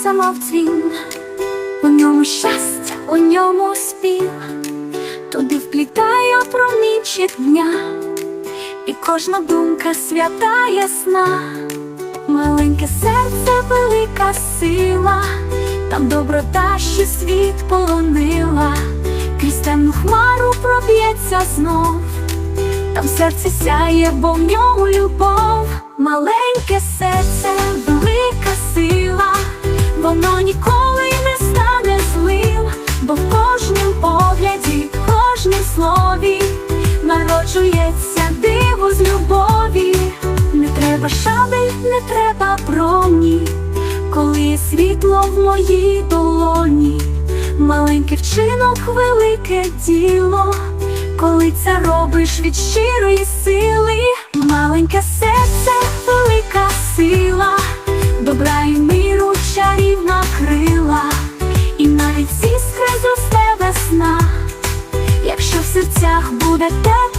серця мов дзвін, у ньому щастя, у ньому спів, туди вплітає промінчик дня, і кожна думка свята ясна, маленьке серце, велика сила, там доброта, що світ полонила, крізь темну хмару проб'ється знов. Там серце сяє, бо в ньому любов, маленьке серце, слові народжується диво з любові. Не треба шабель, не треба броні, коли світло в моїй долоні, маленький вчинок, велике діло. Коли це робиш від щирої сили, маленьке серце, велика сила, добра і Nagkat